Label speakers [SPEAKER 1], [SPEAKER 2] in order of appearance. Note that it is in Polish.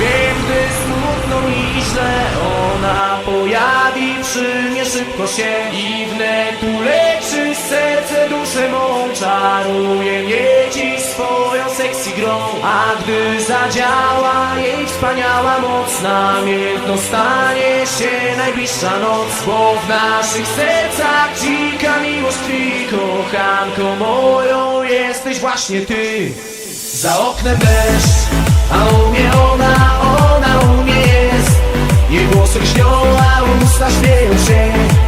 [SPEAKER 1] Wiem, gdy smutno mi źle. Ona pojawi przy mnie szybko się. I wnet uleczy serce duszę mą. Czaruje mnie dziś swoją grą. A gdy zadziała jej wspaniała moc. Namiętno stanie się najbliższa noc. Bo w naszych sercach dzika miłość tkwi. Kochanko moją jesteś właśnie ty. Za oknem deszcz, a usta